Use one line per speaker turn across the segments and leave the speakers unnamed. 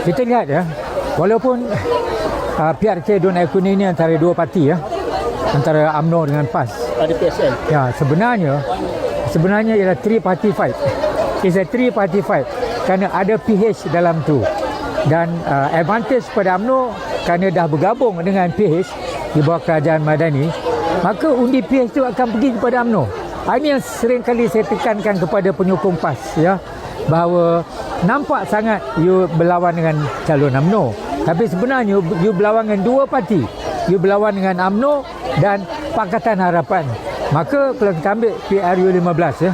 kita lihat ya. Walaupun uh, PRK Don Air Kuning ni antara dua parti ya. Antara AMNO dengan PAS.
Ada PSN.
ya sebenarnya sebenarnya ialah three party fight. It's a three party fight kerana ada PH dalam tu. Dan uh, advantage pada AMNO kerana dah bergabung dengan PH di bawah kerajaan Madani maka undi PH tu akan pergi kepada UMNO. Ah, ini yang sering kali saya tekankan kepada penyokong PAS ya bahawa nampak sangat you berlawan dengan calon UMNO tapi sebenarnya you berlawan dengan dua parti. You berlawan dengan UMNO dan Pakatan Harapan. Maka kalau kita ambil PRU 15 ya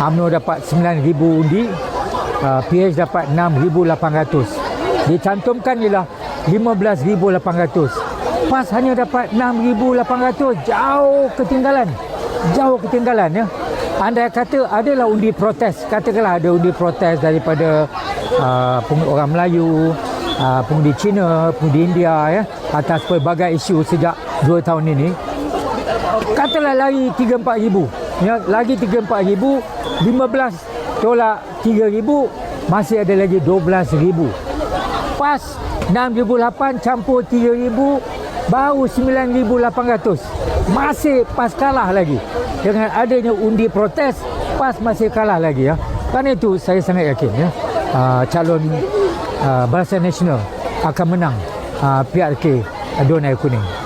UMNO dapat 9,000 undi uh, PH dapat 6,800 dicantumkan ialah 15,800 PAS hanya dapat 6,800 jauh ketinggalan. Jauh ketinggalan ya anda kata adalah undi protes katakanlah ada undi protes daripada uh, orang Melayu uh, pengundi Cina pengundi India ya atas pelbagai isu sejak 2 tahun ini. Katalah lagi 3-4 ribu ya, lagi 3-4 ribu 15 tolak 3 ribu masih ada lagi 12 ribu. Pas 6,800 campur 3,000 baru 9,800 masih pas kalah lagi. Dengan adanya undi protes pas masih kalah lagi ya. Kerana itu saya sangat yakin ya. Uh, calon uh, Barisan Nasional akan menang uh, PRK Don Air Kuning